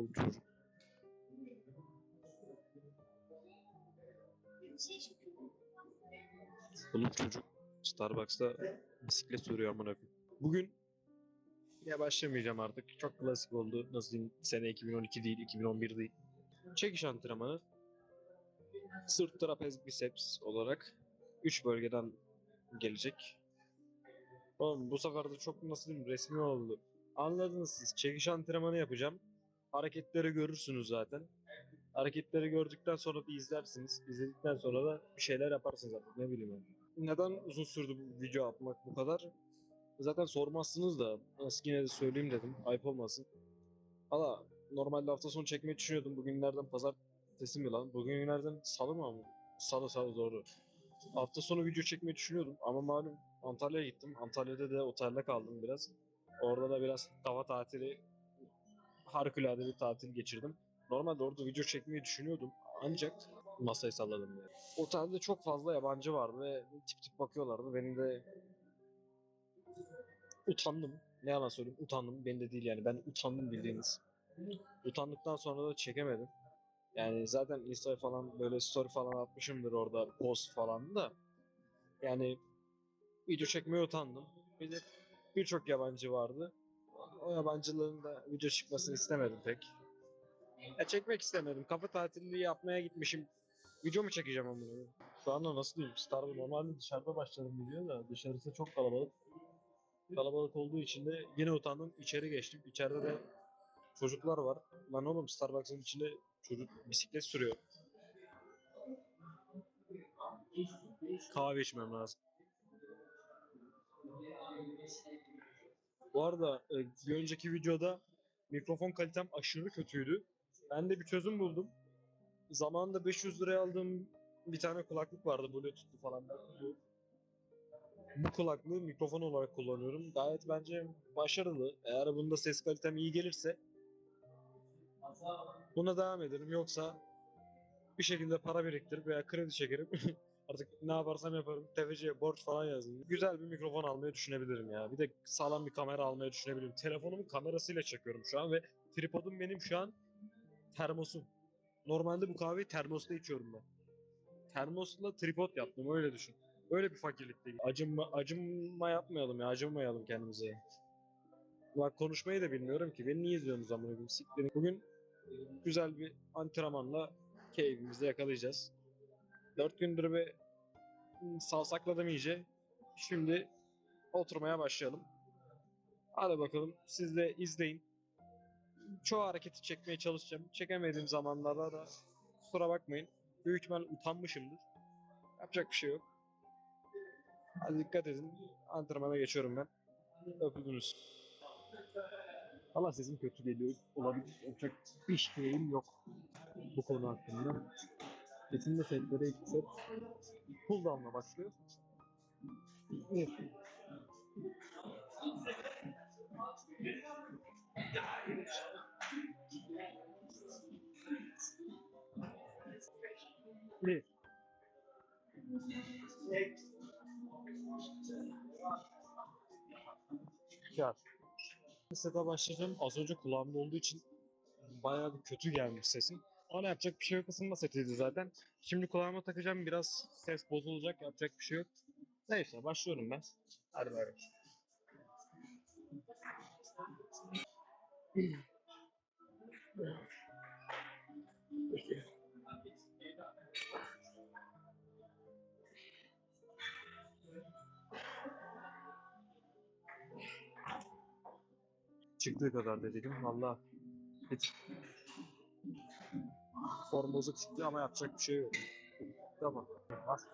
O çocuk. Oğlum çocuk Starbucks'ta bisiklet sürüyor amına. Bugün ya başlamayacağım artık. Çok klasik oldu. Nasıl diyeyim? Sene 2012 değil, 2011 değil. Çekiş antrenmanı. Sırt trapez biceps olarak 3 bölgeden gelecek. Oğlum bu sefer de çok nasıl diyeyim resmi oldu. Anladınız siz. Çekiş antrenmanı yapacağım. Hareketleri görürsünüz zaten. Hareketleri gördükten sonra bir izlersiniz. İzledikten sonra da bir şeyler yaparsınız artık ne bileyim ben. Neden uzun sürdü bu video yapmak bu kadar? Zaten sormazsınız da nasıl yine de söyleyeyim dedim. Ayıp olmasın. Valla normalde hafta sonu çekmeyi düşünüyordum. Bugünlerden pazartesi mi lan? Bugünlerden salı mı ama? Salı salı doğru. Hafta sonu video çekmeyi düşünüyordum ama malum Antalya'ya gittim. Antalya'da da otelde kaldım biraz. Orada da biraz hava tatili harikulade bir tatil geçirdim. Normalde orada video çekmeyi düşünüyordum. Ancak masayı salladım yani. Otelde çok fazla yabancı vardı ve tip tip bakıyorlardı. Benim de utandım. Ne yalan söyleyeyim utandım. Benim de değil yani. Ben utandım bildiğiniz. Utandıktan sonra da çekemedim. Yani zaten Insta falan böyle story falan atmışımdır orada post falan da. Yani video çekmeye utandım. Bir de birçok yabancı vardı. O yabancıların da video çıkmasını istemedim pek. Ya çekmek istemedim. Kafa tatili yapmaya gitmişim. Video mu çekeceğim ama bunu? Şu anda nasıl diyeyim? Starbucks normalde dışarıda başladım video da dışarısı çok kalabalık. Kalabalık olduğu için de yine utandım. İçeri geçtim. İçeride de çocuklar var. Lan oğlum Starbucks'ın içinde çocuk bisiklet sürüyor. Kahve içmem lazım. Bu arada e, bir önceki videoda mikrofon kalitem aşırı kötüydü. Ben de bir çözüm buldum. Zamanında 500 liraya aldığım bir tane kulaklık vardı Bluetooth'lu falan. Ben bu, bu kulaklığı mikrofon olarak kullanıyorum. Gayet bence başarılı. Eğer bunda ses kalitem iyi gelirse buna devam ederim. Yoksa bir şekilde para biriktirip veya kredi çekerim. Artık ne yaparsam yaparım. TVC'ye borç falan yazdım. Güzel bir mikrofon almayı düşünebilirim ya. Bir de sağlam bir kamera almayı düşünebilirim. Telefonumun kamerasıyla çekiyorum şu an ve tripodum benim şu an termosum. Normalde bu kahveyi termosta içiyorum ben. Termosla tripod yaptım öyle düşün. Öyle bir fakirlikteyim. Acınma, acınma yapmayalım ya. Acınmayalım kendimize. Bak konuşmayı da bilmiyorum ki. Beni niye izliyorsunuz amına koyayım? Bugün güzel bir antrenmanla keyfimizi yakalayacağız. Dört gündür bir salsakladım iyice. Şimdi oturmaya başlayalım. Hadi bakalım siz de izleyin. Çoğu hareketi çekmeye çalışacağım. Çekemediğim zamanlarda da kusura bakmayın. Büyük ihtimal utanmışımdır. Yapacak bir şey yok. Hadi dikkat edin. Antrenmana geçiyorum ben. Öpüldünüz. Allah sesim kötü geliyor. Olabilir. Yapacak bir şeyim yok bu konu hakkında. Ritimde setlere ilk set pull down'la başlıyor. Evet. Bir. Ya. Sete başlayacağım. Az önce kulağımda olduğu için bayağı bir kötü gelmiş sesim. Ama yapacak bir şey yok. Isınma setiydi zaten. Şimdi kulağıma takacağım. Biraz ses bozulacak. Yapacak bir şey yok. Neyse başlıyorum ben. Hadi bay. Çıktığı kadar dedim. Valla hiç form bozuk çıktı ama yapacak bir şey yok. Tamam. Bas.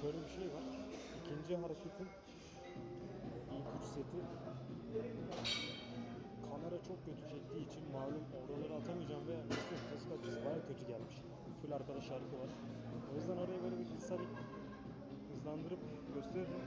Şöyle bir şey var. İkinci hareketin ilk üç seti kamera çok kötü çektiği için malum oraları atamayacağım ve ses kalitesi baya kötü gelmiş. Full arkada şarkı var. O yüzden oraya böyle bir kısa hızlandırıp gösteririm.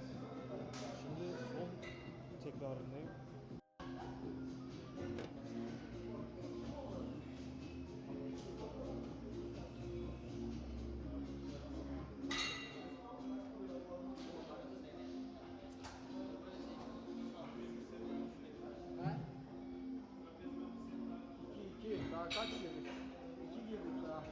Daha kaç girdik? İki girdik daha.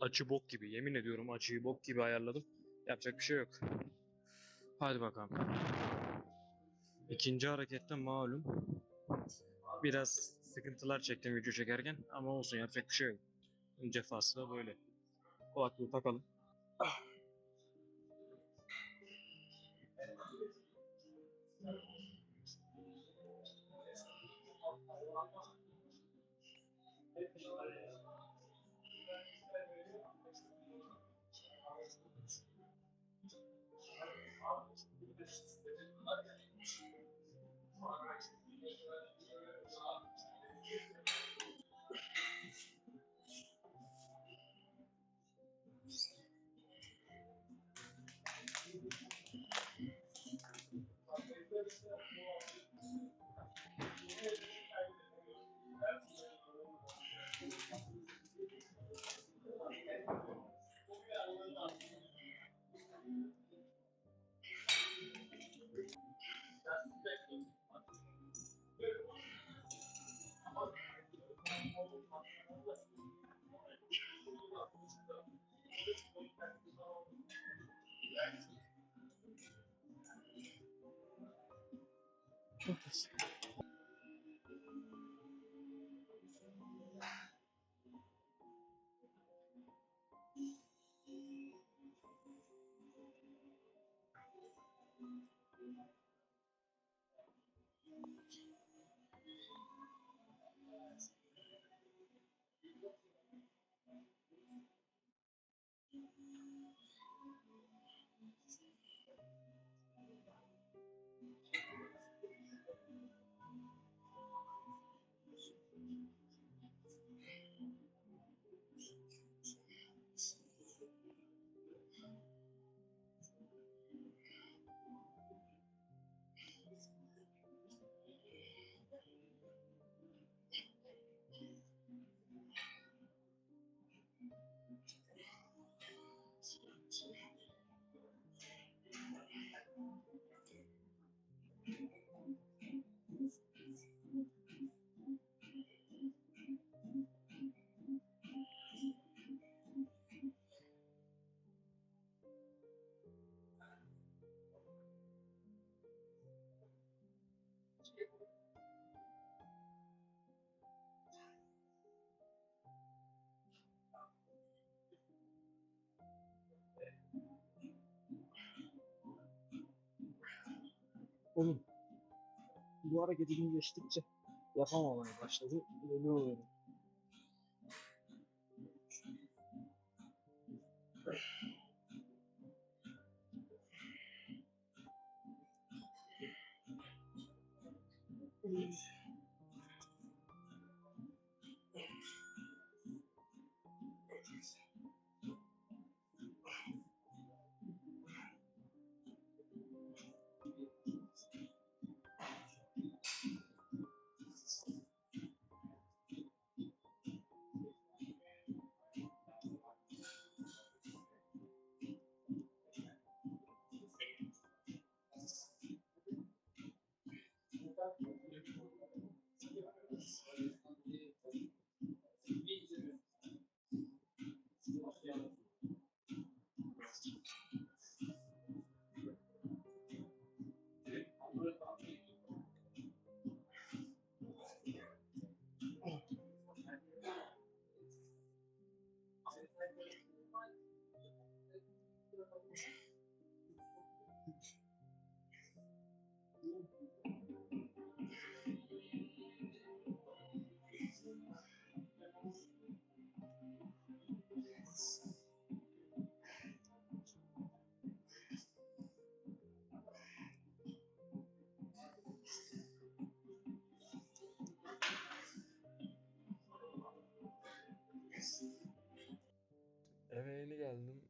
Açı bok gibi. Yemin ediyorum açıyı bok gibi ayarladım. Yapacak bir şey yok. Hadi bakalım. İkinci harekette malum. Biraz sıkıntılar çektim video çekerken ama olsun yapacak bir şey yok. Cefası da böyle. Kulaklığı takalım. Çok onun bu hareketi gün geçtikçe yapamamaya başladı. Öyle oluyorum. Yeni geldim.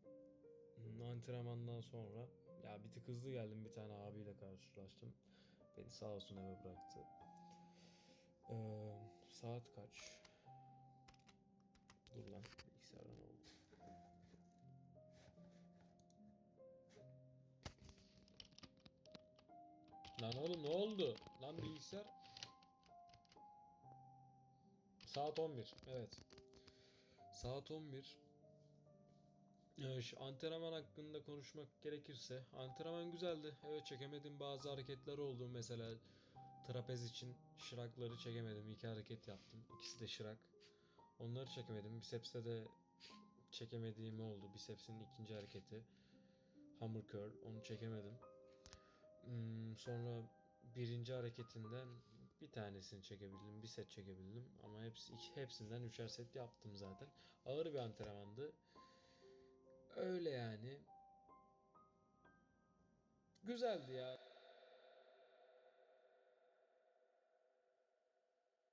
Hmm, Antrenmandan sonra. Ya bir tık hızlı geldim. Bir tane abiyle karşılaştım. Beni sağ olsun eve bıraktı. Ee, saat kaç? Dur lan bilgisayardan oldu. Lan oğlum ne oldu? Lan bilgisayar. Saat 11. Evet. Saat 11. Şu antrenman hakkında konuşmak gerekirse antrenman güzeldi. Evet çekemediğim bazı hareketler oldu. Mesela trapez için şırakları çekemedim. İki hareket yaptım. İkisi de şırak. Onları çekemedim. Biceps'te de çekemediğim oldu. Biceps'in ikinci hareketi. Hammer curl. Onu çekemedim. Hmm, sonra birinci hareketinden bir tanesini çekebildim. Bir set çekebildim. Ama hepsi, hepsinden üçer set yaptım zaten. Ağır bir antrenmandı. Öyle yani. Güzeldi ya.